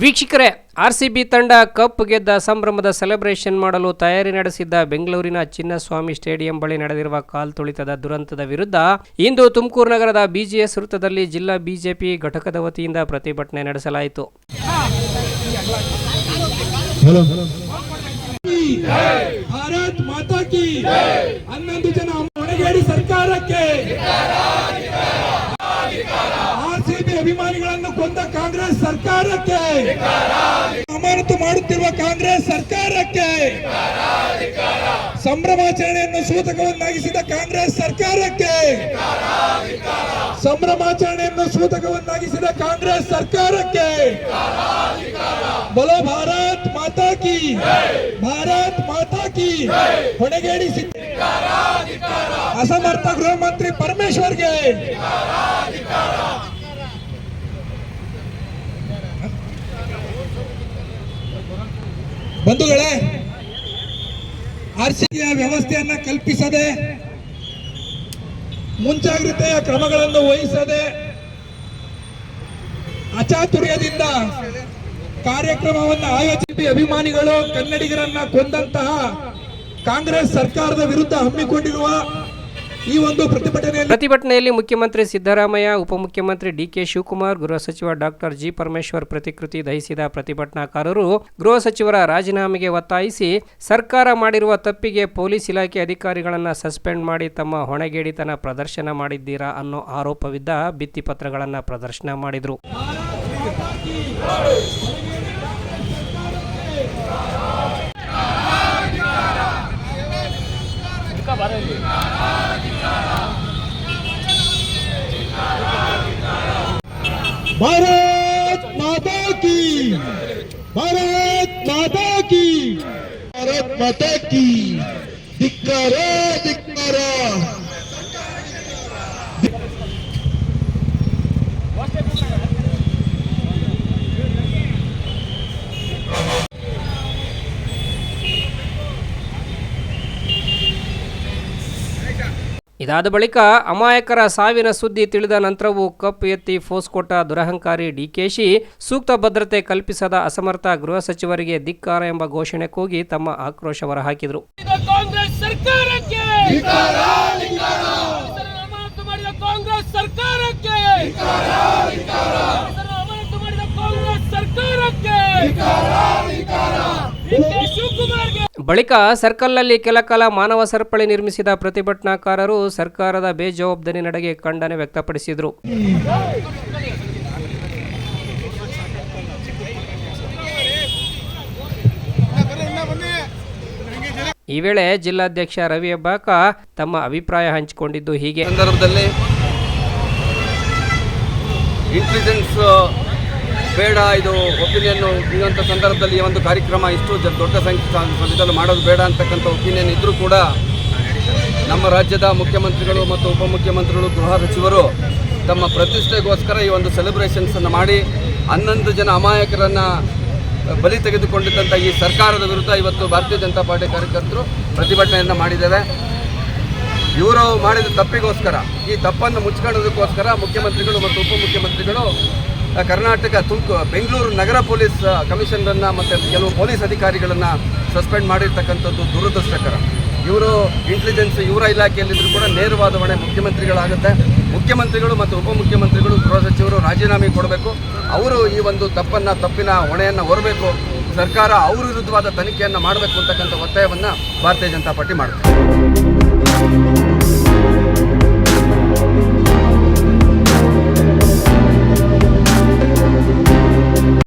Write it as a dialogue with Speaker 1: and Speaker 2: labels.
Speaker 1: ವೀಕ್ಷಕರೇ, R C B ತಂಡ cup ಗೆದ್ದ ಸಂಭ್ರಮದ ಸೆಲೆಬ್ರೇಷನ್ ಮಾಡಲು ತಯಾರಿ ನಡೆಸಿದ್ದ ಬೆಂಗಳೂರಿನ ಚಿನ್ನಸ್ವಾಮಿ ಸ್ಟೇಡಿಯಂ ಬಳಿ ನಡೆದಿರುವ ಕಾಲ್ತುಳಿತದ ದುರಂತದ ವಿರುದ್ಧ ಇಂದು ತುಮಕೂರು ನಗರದ ಬಿಜಿಎಸ್ ವೃತ್ತದಲ್ಲಿ ಜಿಲ್ಲಾ ಬಿಜೆಪಿ ಘಟಕದ ವತಿಯಿಂದ ಪ್ರತಿಭಟನೆ ನಡೆಸಲಾಯಿತು.
Speaker 2: ಹನ್ನೊಂದು ಜನ ಹೊಣೆಗೇಡಿ ಸರ್ಕಾರಕ್ಕೆ ಆರ್ಸಿಬಿ ಅಭಿಮಾನಿಗಳನ್ನು ಕೊಂದ ಕಾಂಗ್ರೆಸ್ ಸರ್ಕಾರಕ್ಕೆ. ಅಮಾನತು ಮಾಡುತ್ತಿರುವ ಕಾಂಗ್ರೆಸ್ ಸರ್ಕಾರಕ್ಕೆ. ಸಂಭ್ರಮಾಚರಣೆಯನ್ನು ಸೂತಕವನ್ನಾಗಿಸಿದ ಕಾಂಗ್ರೆಸ್ ಸರ್ಕಾರಕ್ಕೆ. ಸಂಭ್ರಮಾಚರಣೆಯನ್ನು ಸೂತಕವನ್ನಾಗಿಸಿದ ಕಾಂಗ್ರೆಸ್ ಸರ್ಕಾರಕ್ಕೆ. ಬಲೋ ಭಾರತ್ ಮಾತಾ ಕಿ. ಭಾರತ್ ಮಾತಾ ಕಿ. ಹೊಣೆಗೇಡಿಸಿದ್ದ ಅಸಮರ್ಥ ಗೃಹ ಮಂತ್ರಿ ಪರಮೇಶ್ವರ್ಗೆ. ಬಂಧುಗಳೇ ಆರ್ಸಿಯ ವ್ಯವಸ್ಥೆಯನ್ನ ಕಲ್ಪಿಸದೆ, ಮುಂಜಾಗ್ರತೆಯ ಕ್ರಮಗಳನ್ನು ವಹಿಸದೆ, ಅಚಾತುರ್ಯದಿಂದ ಕಾರ್ಯಕ್ರಮವನ್ನು ಆಯೋಜಿಸಿ ಅಭಿಮಾನಿಗಳು, ಕನ್ನಡಿಗರನ್ನ ಕೊಂದಂತಹ ಕಾಂಗ್ರೆಸ್ ಸರ್ಕಾರದ ವಿರುದ್ಧ ಹಮ್ಮಿಕೊಂಡಿರುವ ಈ ಒಂದು ಪ್ರತಿಭಟನೆಯಲ್ಲಿ
Speaker 1: ಪ್ರತಿಭಟನೆಯಲ್ಲಿ ಮುಖ್ಯಮಂತ್ರಿ ಸಿದ್ದರಾಮಯ್ಯ ಉಪಮುಖ್ಯಮಂತ್ರಿ ಡಿಕೆ ಶಿವಕುಮಾರ್ ಗೃಹ ಸಚಿವ ಡಾಕ್ಟರ್ ಜಿ ಪರಮೇಶ್ವರ್ ಪ್ರತಿಕೃತಿ ದಹಿಸಿದ ಪ್ರತಿಭಟನಾಕಾರರು ಗೃಹ ಸಚಿವರ ರಾಜೀನಾಮೆಗೆ ಒತ್ತಾಯಿಸಿ ಸರ್ಕಾರ ಮಾಡಿರುವ ತಪ್ಪಿಗೆ ಪೊಲೀಸ್ ಇಲಾಖೆ ಅಧಿಕಾರಿಗಳನ್ನು ಸಸ್ಪೆಂಡ್ ಮಾಡಿ ತಮ್ಮ ಹೊಣೆಗೇಡಿತನ ಪ್ರದರ್ಶನ ಮಾಡಿದ್ದೀರಾ ಅನ್ನೋ ಆರೋಪವಿದ್ದ ಭಿತ್ತಿಪತ್ರಗಳನ್ನು ಪ್ರದರ್ಶನ ಮಾಡಿದರು.
Speaker 2: ಭಾರತ್ ಮಾತಾ ಕಿ ಭಾರತ್ ಮಾತಾ ಕಿ ಭಾರತ್ ಮಾತಾ ಕಿ ಧಿಕ್ಕಾರ ಧಿಕ್ಕಾರ
Speaker 1: ಇದಾದ ಬಳಿಕ ಅಮಾಯಕರ ಸಾವಿನ ಸುದ್ದಿ ತಿಳಿದ ನಂತರವೂ ಕಪ್ ಎತ್ತಿ ಫೋಸ್ ಕೊಟ್ಟ ದುರಹಂಕಾರಿ ಡಿಕೆಶಿ ಸೂಕ್ತ ಭದ್ರತೆ ಕಲ್ಪಿಸದ ಅಸಮರ್ಥ ಗೃಹ ಸಚಿವರಿಗೆ ಧಿಕ್ಕಾರ ಎಂಬ ಘೋಷಣೆ ಕೂಗಿ ತಮ್ಮ ಆಕ್ರೋಶ ಹೊರಹಾಕಿದರು.
Speaker 3: ಸರ್ಕಾರಕ್ಕೆ ಹೆಸರನ್ನು ಅಮಾನತು ಮಾಡಿದ ಕಾಂಗ್ರೆಸ್ ಸರ್ಕಾರಕ್ಕೆ ಹೆಸರನ್ನು ಅಮಾನತು ಮಾಡಿದ ಕಾಂಗ್ರೆಸ್ ಸರ್ಕಾರಕ್ಕೆ ಡಿ.ಕೆ. ಶಿವಕುಮಾರ್ಗೆ
Speaker 1: ಬಳಿಕ ಸರ್ಕಲ್ನಲ್ಲಿ ಕೆಲ ಕಾಲ ಮಾನವ ಸರಪಳಿ ನಿರ್ಮಿಸಿದ ಪ್ರತಿಭಟನಾಕಾರರು ಸರ್ಕಾರದ ಬೇಜವಾಬ್ದಾರಿ ನಡೆಗೆ ಖಂಡನೆ ವ್ಯಕ್ತಪಡಿಸಿದರು. ಈ ವೇಳೆ ಜಿಲ್ಲಾಧ್ಯಕ್ಷ ರವಿ ಅಬ್ಬಾಕ ತಮ್ಮ ಅಭಿಪ್ರಾಯ ಹಂಚಿಕೊಂಡಿದ್ದು ಹೀಗೆ.
Speaker 4: ಸಂದರ್ಭದಲ್ಲಿ ಇಂಟೆಲಿಜೆನ್ಸ್ ಬೇಡ, ಇದು ಒಪಿನಿಯನ್ ಇರುವಂಥ ಸಂದರ್ಭದಲ್ಲಿ ಈ ಒಂದು ಕಾರ್ಯಕ್ರಮ ಇಷ್ಟು ದೊಡ್ಡ ಸಂಖ್ಯೆ ಮಾಡೋದು ಬೇಡ ಅಂತಕ್ಕಂಥ ಒಪಿನಿಯನ್ ಇದ್ದರೂ ಕೂಡ ನಮ್ಮ ರಾಜ್ಯದ ಮುಖ್ಯಮಂತ್ರಿಗಳು ಮತ್ತು ಉಪಮುಖ್ಯಮಂತ್ರಿಗಳು, ಗೃಹ ಸಚಿವರು ತಮ್ಮ ಪ್ರತಿಷ್ಠೆಗೋಸ್ಕರ ಈ ಒಂದು ಸೆಲೆಬ್ರೇಷನ್ಸನ್ನು ಮಾಡಿ ಹನ್ನೊಂದು ಜನ ಅಮಾಯಕರನ್ನು ಬಲಿ ತೆಗೆದುಕೊಂಡಿದ್ದಂಥ ಈ ಸರ್ಕಾರದ ವಿರುದ್ಧ ಇವತ್ತು ಭಾರತೀಯ ಜನತಾ ಪಾರ್ಟಿ ಕಾರ್ಯಕರ್ತರು ಪ್ರತಿಭಟನೆಯನ್ನು ಮಾಡಿದ್ದೇವೆ. ಇವರು ಮಾಡಿದ ತಪ್ಪಿಗೋಸ್ಕರ, ಈ ತಪ್ಪನ್ನು ಮುಚ್ಕೊಳ್ಳೋದಕ್ಕೋಸ್ಕರ ಮುಖ್ಯಮಂತ್ರಿಗಳು ಮತ್ತು ಉಪಮುಖ್ಯಮಂತ್ರಿಗಳು ಕರ್ನಾಟಕ ತುಮಕು, ಬೆಂಗಳೂರು ನಗರ ಪೊಲೀಸ್ ಕಮಿಷನರನ್ನು ಮತ್ತು ಕೆಲವು ಪೊಲೀಸ್ ಅಧಿಕಾರಿಗಳನ್ನು ಸಸ್ಪೆಂಡ್ ಮಾಡಿರ್ತಕ್ಕಂಥದ್ದು ದುರದೃಷ್ಟಕರ. ಇವರು ಇಂಟೆಲಿಜೆನ್ಸ್ ಇವರ ಇಲಾಖೆಯಲ್ಲಿದ್ದರೂ ಕೂಡ ನೇರವಾದ ಹೊಣೆ ಮುಖ್ಯಮಂತ್ರಿಗಳಾಗುತ್ತೆ. ಮುಖ್ಯಮಂತ್ರಿಗಳು ಮತ್ತು ಉಪಮುಖ್ಯಮಂತ್ರಿಗಳು, ಗೃಹ ಸಚಿವರು ರಾಜೀನಾಮೆ ಕೊಡಬೇಕು. ಅವರು ಈ ಒಂದು ತಪ್ಪನ್ನು, ತಪ್ಪಿನ ಹೊಣೆಯನ್ನು ಹೊರಬೇಕು. ಸರ್ಕಾರ ಅವ್ರ ವಿರುದ್ಧವಾದ ತನಿಖೆಯನ್ನು ಮಾಡಬೇಕು ಅಂತಕ್ಕಂಥ ಒತ್ತಾಯವನ್ನು ಭಾರತೀಯ ಜನತಾ ಪಾರ್ಟಿ ಮಾಡುತ್ತೆ